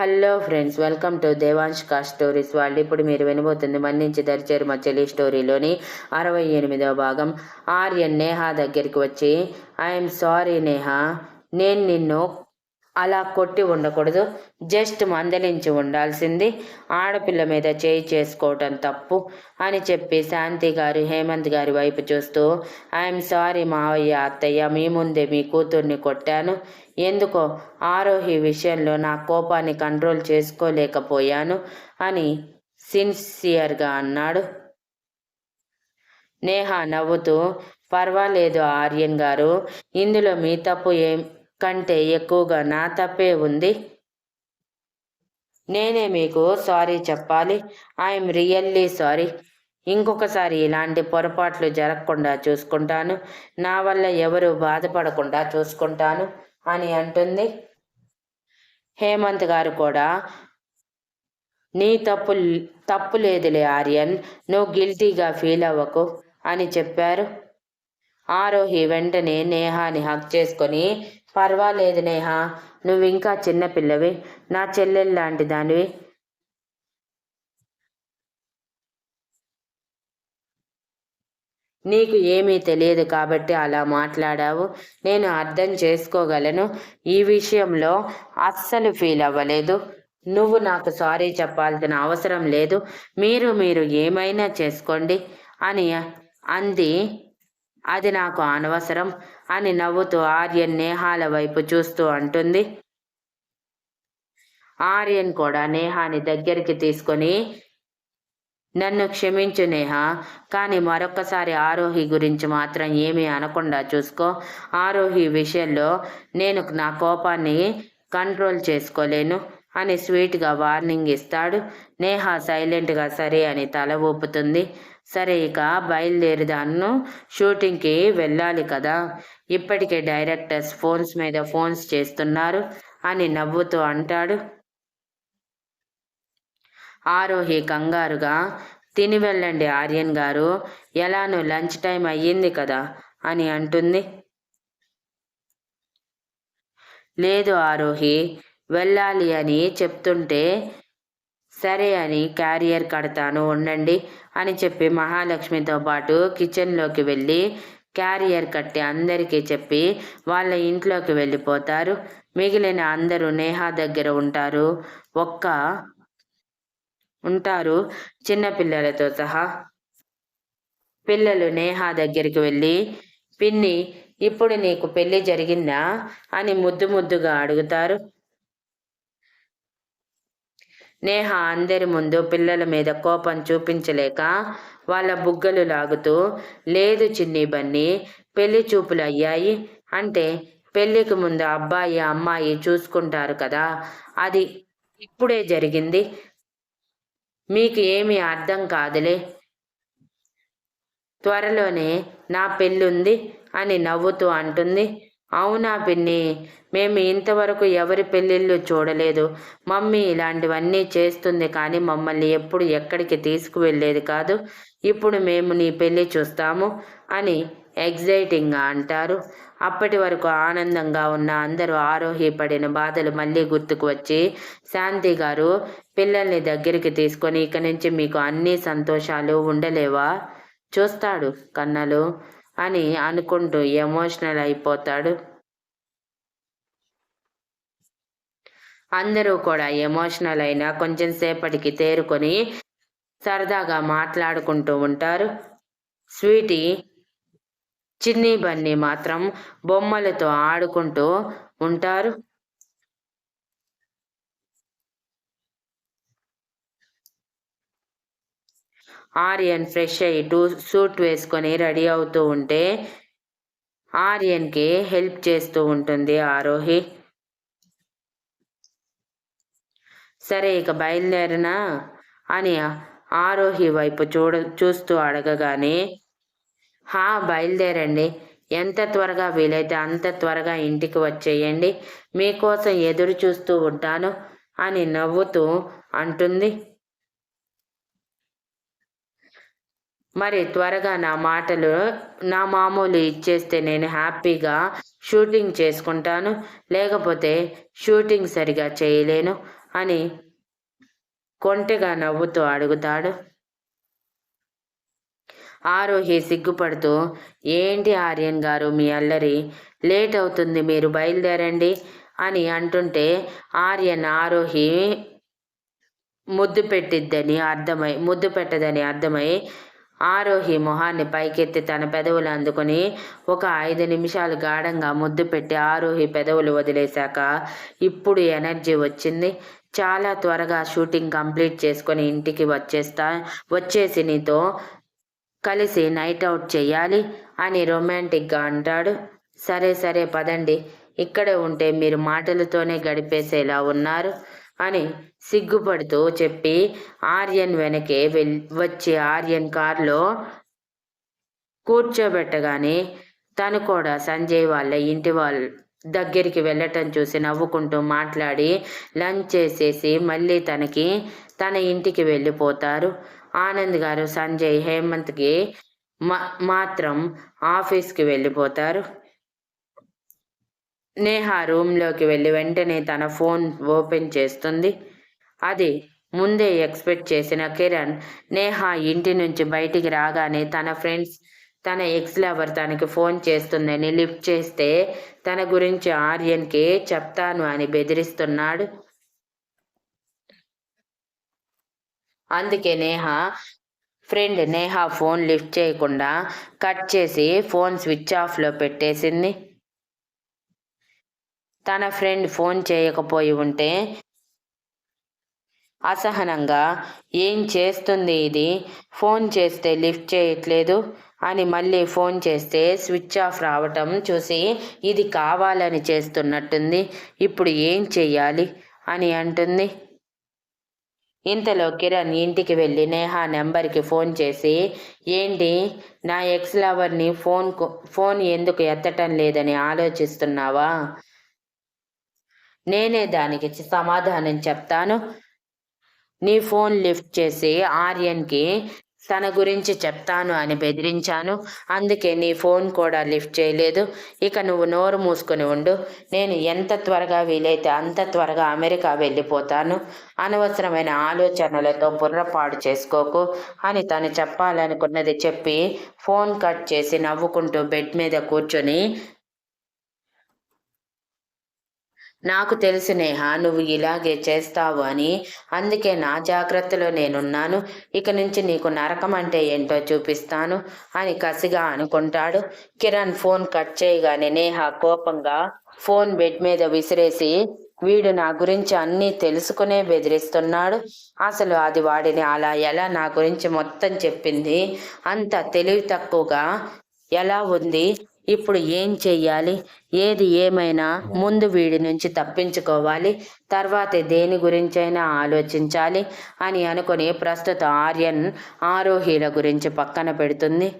Hello friends welcome to Devansh కా stories వాళ్ళు ఇప్పుడు మీరు వినబోతుంది మన్నించి దరిచేరు మచ్చలి స్టోరీలోని అరవై ఎనిమిదవ భాగం. ఆర్యన్ నేహా దగ్గరికి వచ్చి ఐఎమ్ సారీ నేహా నేను నిన్ను అలా కొట్టి ఉండకూడదు. జస్ట్ మందలించి ఉండాల్సింది. ఆడపిల్ల మీద చేయి చేసుకోవటం తప్పు అని చెప్పి శాంతి గారు హేమంత్ గారి వైపు చూస్తూ ఐఎమ్ సారీ మావయ్య అత్తయ్య మీ ముందే మీ కూతుర్ని కొట్టాను. ఎందుకో ఆరోహి విషయంలో నా కోపాన్ని కంట్రోల్ చేసుకోలేకపోయాను అని సిన్సియర్గా అన్నాడు. నేహ నవ్వుతూ పర్వాలేదు ఆర్యన్ గారు. ఇందులో మీ తప్పు ఏం కంటే ఎక్కువగా నా తప్పే ఉంది. నేనే మీకు సారీ చెప్పాలి. I'm really sorry. ఇంకొకసారి ఇలాంటి పొరపాట్లు జరగకుండా చూసుకుంటాను. నా వల్ల ఎవరు బాధపడకుండా చూసుకుంటాను అని అంటుంది. హేమంత్ గారు కూడా నీ తప్పు తప్పు లేదులే ఆర్యన్. నువ్వు గిల్టీగా ఫీల్ అవ్వకు అని చెప్పారు. ఆరోహి వెంటనే నేహాని హక్ చేసుకొని పర్వాలేదు నేహా నువ్వు ఇంకా చిన్నపిల్లవి నా చెల్లెలు లాంటి దానివి నీకు ఏమీ తెలియదు కాబట్టి అలా మాట్లాడావు. నేను అర్థం చేసుకోగలను. ఈ విషయంలో అస్సలు ఫీల్ అవ్వలేదు. నువ్వు నాకు సారీ చెప్పాల్సిన అవసరం లేదు. మీరు మీరు ఏమైనా చేసుకోండి అని అంది. అది నాకు అనవసరం అని నవ్వుతూ ఆర్యన్ నేహాల వైపు చూస్తూ అంటుంది. ఆర్యన్ కూడా నేహాని దగ్గరికి తీసుకొని నన్ను క్షమించు నేహ కానీ మరొక్కసారి ఆరోహి గురించి మాత్రం ఏమీ అనకుండా చూసుకో. ఆరోహి విషయంలో నేను నా కోపాన్ని కంట్రోల్ చేసుకోలేను. అని స్వీట్గా వార్నింగ్ ఇస్తాడు. నేహా సైలెంట్గా సరే అని తల ఊపుతుంది. సరే ఇక బయలుదేరిదాన్ను షూటింగ్కి వెళ్ళాలి కదా. ఇప్పటికే డైరెక్టర్స్ ఫోన్స్ మీద ఫోన్స్ చేస్తున్నారు అని నవ్వుతూ అంటాడు. ఆరోహి కంగారుగా తిని వెళ్ళండి ఆర్యన్ గారు. ఎలానో లంచ్ టైం అయ్యింది కదా అని అంటుంది. లేదు ఆరోహి వెళ్ళాలి అని చెప్తుంటే సరే అని క్యారియర్ కడతాను ఉండండి అని చెప్పి మహాలక్ష్మితో పాటు కిచెన్లోకి వెళ్ళి క్యారియర్ కట్టి అందరికీ చెప్పి వాళ్ళ ఇంట్లోకి వెళ్ళిపోతారు. మిగిలిన అందరూ నేహా దగ్గర ఉంటారు. ఒక్క ఉంటారు చిన్నపిల్లలతో సహా. పిల్లలు నేహా దగ్గరికి వెళ్ళి పిన్ని ఇప్పుడు నీకు పెళ్ళి జరిగిందా అని ముద్దు ముద్దుగా అడుగుతారు. నేహ అందరి ముందు పిల్లల మీద కోపం చూపించలేక వాళ్ళ బుగ్గలు లాగుతూ లేదు చిన్ని బన్ని పెళ్ళి చూపులు అయ్యాయి అంటే పెళ్ళికి ముందు అబ్బాయి అమ్మాయి చూసుకుంటారు కదా అది ఇప్పుడే జరిగింది. మీకు ఏమీ అర్థం కాదులే. త్వరలోనే నా పెళ్ళుంది అని నవ్వుతూ అంటుంది. అవునా పిన్ని? మేము ఇంతవరకు ఎవరి పెళ్ళిళ్ళు చూడలేదు. మమ్మీ ఇలాంటివన్నీ చేస్తుంది కానీ మమ్మల్ని ఎప్పుడు ఎక్కడికి తీసుకువెళ్ళేది కాదు. ఇప్పుడు మేము నీ పెళ్ళి చూస్తాము అని ఎగ్జైటింగ్గా అంటారు. అప్పటి వరకు ఆనందంగా ఉన్న అందరూ ఆరోహి పడిన బాధలు మళ్ళీ గుర్తుకు వచ్చి శాంతి గారు పిల్లల్ని దగ్గరికి తీసుకొని ఇక నుంచి మీకు అన్ని సంతోషాలు ఉండలేవా? చూస్తాడు కన్నలు. అని అనుకుంటూ ఎమోషనల్ అయిపోతాడు. అందరూ కూడా ఎమోషనల్ అయినా కొంచెం సేపటికి తేరుకొని సరదాగా మాట్లాడుకుంటూ ఉంటారు. స్వీటీ చిన్ని బన్నీ మాత్రం బొమ్మలతో ఆడుకుంటూ ఉంటారు. ఆర్యన్ ఫ్రెష్ అయ్యి టూ సూట్ వేసుకొని రెడీ అవుతూ ఉంటే ఆర్యన్కి హెల్ప్ చేస్తూ ఉంటుంది ఆరోహి సరే ఇక బయలుదేరినా? అని ఆరోహి వైపు చూడ చూస్తూ అడగగానే హా బయలుదేరండి. ఎంత త్వరగా వీలైతే అంత త్వరగా ఇంటికి వచ్చేయండి. మీకోసం ఎదురు చూస్తూ ఉంటాను అని నవ్వుతూ అంటుంది. మరి త్వరగా నా మాటలు నా మామూలు ఇచ్చేస్తే నేను హ్యాపీగా షూటింగ్ చేసుకుంటాను లేకపోతే షూటింగ్ సరిగా చేయలేను అని కొంటెగా నవ్వుతూ అడుగుతాడు. ఆరోహి సిగ్గుపడుతూ ఏంటి ఆర్యన్ గారు మీ అల్లరి లేట్ అవుతుంది మీరు బయలుదేరండి అని అంటుంటే ఆర్యన్ ఆరోహి ముద్దు పెట్టిద్దని అర్థమై ముద్దు పెట్టదని అర్థమై ఆరోహి మొహాన్ని పైకెత్తి తన పెదవులు అందుకుని ఒక ఐదు నిమిషాలు గాఢంగా ముద్దు పెట్టి ఆరోహి పెదవులు వదిలేశాక ఇప్పుడు ఎనర్జీ వచ్చింది. చాలా త్వరగా షూటింగ్ కంప్లీట్ చేసుకొని ఇంటికి వచ్చేస్తా వచ్చేసి నీతో కలిసి నైట్ అవుట్ చేయాలి అని రొమాంటిక్గా అంటాడు. సరే సరే పదండి. ఇక్కడే ఉంటే మీరు మాటలతోనే గడిపేసేలా ఉన్నారు. అని సిగ్గుపడుతూ చెప్పి ఆర్యన్ వెనకే వెల్ వచ్చి ఆర్యన్ కారులో కూర్చోబెట్టగానే తను కూడా సంజయ్ వాళ్ళ ఇంటి వాళ్ళ దగ్గరికి వెళ్ళటం చూసి నవ్వుకుంటూ మాట్లాడి లంచ్ చేసేసి మళ్ళీ తనకి తన ఇంటికి వెళ్ళిపోతారు. ఆనంద్ గారు సంజయ్ హేమంత్కి మా మాత్రం ఆఫీస్కి వెళ్ళిపోతారు. నేహ రూమ్లోకి వెళ్ళి వెంటనే తన ఫోన్ ఓపెన్ చేస్తుంది. అది ముందే ఎక్స్పెక్ట్ చేసిన కిరణ్ నేహ ఇంటి నుంచి బయటికి రాగానే తన ఫ్రెండ్స్ తన ఎక్స్ లవర్ తనకి ఫోన్ చేస్తుందని లిఫ్ట్ చేస్తే తన గురించి ఆర్యన్కి చెప్తాను అని బెదిరిస్తున్నాడు. అందుకే Neha friend Neha phone lift చేయకుండా కట్ చేసి ఫోన్ స్విచ్ ఆఫ్లో పెట్టేసింది. తన ఫ్రెండ్ ఫోన్ చేయకపోయి ఉంటే అసహనంగా ఏం చేస్తుంది ఇది? ఫోన్ చేస్తే లిఫ్ట్ చేయట్లేదు? అని మళ్ళీ ఫోన్ చేస్తే స్విచ్ ఆఫ్ రావటం చూసి ఇది కావాలని చేస్తున్నట్టుంది. ఇప్పుడు ఏం చెయ్యాలి? అని అంటుంది. ఇంతలో కిరణ్ ఇంటికి వెళ్ళి నేహా నెంబర్కి ఫోన్ చేసి ఏంటి? నా ఎక్స్ లవర్ని ఫోన్ ఫోన్ ఎందుకు ఎత్తటం లేదని ఆలోచిస్తున్నావా? నేనే దానికి సమాధానం చెప్తాను. నీ ఫోన్ లిఫ్ట్ చేసి ఆర్యన్కి తన గురించి చెప్తాను అని బెదిరించాను. అందుకే నీ ఫోన్ కూడా లిఫ్ట్ చేయలేదు. ఇక నువ్వు నోరు మూసుకొని ఉండు. నేను ఎంత త్వరగా వీలైతే అంత త్వరగా అమెరికా వెళ్ళిపోతాను. అనవసరమైన ఆలోచనలతో బుర్రపాడు చేసుకోకు అని తను చెప్పాలనుకున్నది చెప్పి ఫోన్ కట్ చేసి నవ్వుకుంటూ బెడ్ మీద కూర్చొని నాకు తెలుసు నేహ నువ్వు ఇలాగే చేస్తావు అని. అందుకే నా జాగ్రత్తలో నేనున్నాను. ఇక నుంచి నీకు నరకం అంటే ఏంటో చూపిస్తాను అని కసిగా అనుకుంటాడు. కిరణ్ ఫోన్ కట్ చేయగానే నేహ కోపంగా ఫోన్ బెడ్ మీద విసిరేసి వీడు నా గురించి అన్నీ తెలుసుకునే బెదిరిస్తున్నాడు. అసలు అది వాడిని అలా ఎలా నా గురించి మొత్తం చెప్పింది? అంత తెలివి తక్కువగా ఎలా ఉంది? ఇప్పుడు ఏం చెయ్యాలి? ఏది ఏమైనా ముందు వీడి నుంచి తప్పించుకోవాలి. తర్వాత దేని గురించైనా ఆలోచించాలి అని అనుకుని ప్రస్తుత ఆర్యన్ ఆరోహీల గురించి పక్కన పెడుతుంది.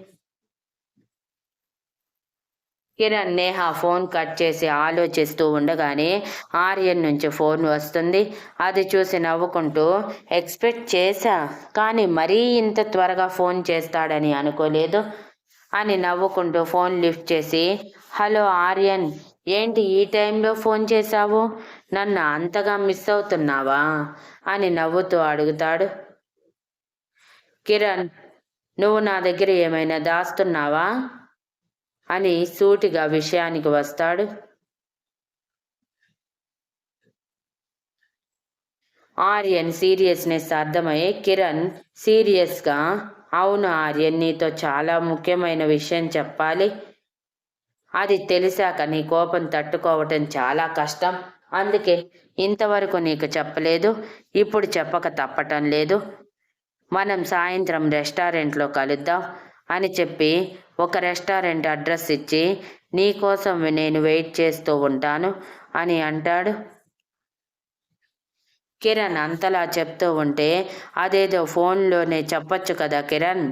కిరణ్ నేహ ఫోన్ కట్ చేసి ఆలోచిస్తూ ఉండగానే ఆర్యన్ నుంచి ఫోన్ వస్తుంది. అది చూసి నవ్వుకుంటూ ఎక్స్పెక్ట్ చేశా కానీ మరీ ఇంత త్వరగా ఫోన్ చేస్తాడని అనుకోలేదు. అని నవ్వుకుంటూ ఫోన్ లిఫ్ట్ చేసి హలో ఆర్యన్ ఏంటి ఈ టైంలో ఫోన్ చేశావు? నన్ను అంతగా మిస్ అవుతున్నావా? అని నవ్వుతూ అడుగుతాడు. కిరణ్ నువ్వు నా దగ్గర ఏమైనా దాస్తున్నావా? అని సూటిగా విషయానికి వస్తాడు. ఆర్యన్ సీరియస్నెస్ అర్థమై కిరణ్ సీరియస్గా అవును ఆర్యన్ నీతో చాలా ముఖ్యమైన విషయం చెప్పాలి. అది తెలిసాక నీ కోపం తట్టుకోవటం చాలా కష్టం. అందుకే ఇంతవరకు నీకు చెప్పలేదు. ఇప్పుడు చెప్పక తప్పటం లేదు. మనం సాయంత్రం రెస్టారెంట్లో కలుద్దాం అని చెప్పి ఒక రెస్టారెంట్ అడ్రస్ ఇచ్చి నీకోసం నేను వెయిట్ చేస్తూ ఉంటాను అని అంటాడు. కిరణ్ అంతలా చెప్తూ ఉంటే అదేదో ఫోన్లోనే చెప్పొచ్చు కదా కిరణ్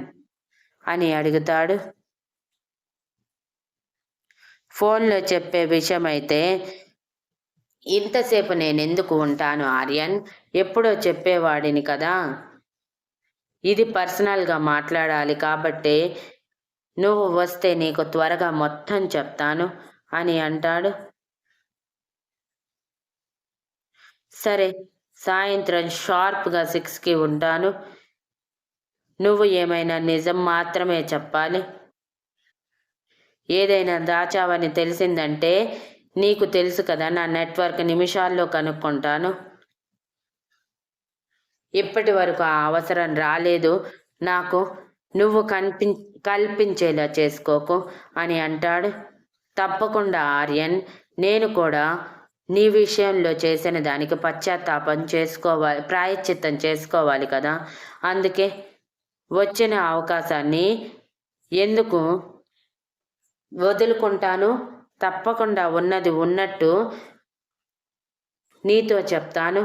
అని అడుగుతాడు. ఫోన్లో చెప్పే విషయం అయితే ఇంతసేపు నేను ఎందుకు ఉంటాను ఆర్యన్? ఎప్పుడో చెప్పేవాడిని కదా? ఇది పర్సనల్గా మాట్లాడాలి కాబట్టి నువ్వు వస్తే నీకు త్వరగా మొత్తం చెప్తాను అని అంటాడు. సరే సాయంత్రం షార్ప్గా సిక్స్కి ఉంటాను. నువ్వు ఏమైనా నిజం మాత్రమే చెప్పాలి. ఏదైనా దాచావని తెలిసిందంటే నీకు తెలుసు కదా నా నెట్వర్క్ నిమిషాల్లో కనుక్కుంటాను. ఇప్పటి వరకు ఆ అవసరం రాలేదు. నాకు నువ్వు కనిపి కల్పించేలా చేసుకోకు అని అంటాడు. తప్పకుండా ఆర్యన్ నేను కూడా నీ విషయంలో చేసిన దానికి పశ్చాత్తాపం చేసుకోవాలి ప్రాయశ్చిత్తం చేసుకోవాలి కదా. అందుకే వచ్చిన అవకాశాన్ని ఎందుకు వదులుకుంటాను? తప్పకుండా ఉన్నది ఉన్నట్టు నీతో చెప్తాను.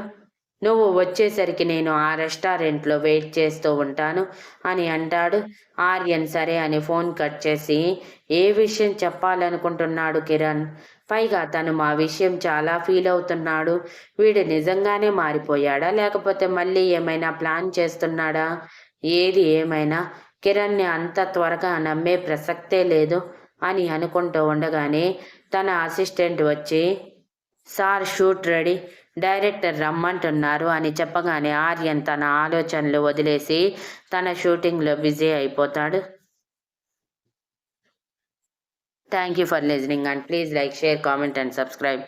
నువ్వు వచ్చేసరికి నేను ఆ రెస్టారెంట్లో వెయిట్ చేస్తూ ఉంటాను అని అంటాడు. ఆర్యన్ సరే అని ఫోన్ కట్ చేసి ఏ విషయం చెప్పాలనుకుంటున్నాడు కిరణ్? పైగా తను మా విషయం చాలా ఫీల్ అవుతున్నాడు. వీడు నిజంగానే మారిపోయాడా? లేకపోతే మళ్ళీ ఏమైనా ప్లాన్ చేస్తున్నాడా? ఏది ఏమైనా? కిరణ్ని అంత త్వరగా నమ్మే ప్రసక్తే లేదు అని అనుకుంటూ ఉండగానే తన అసిస్టెంట్ వచ్చి సార్ షూట్ రెడీ. డైరెక్టర్ రమ్మంటున్నారు అని చెప్పగానే ఆర్యన్ తన ఆలోచనలు వదిలేసి తన షూటింగ్లో బిజీ అయిపోతాడు. Thank you for listening and please like share comment and subscribe.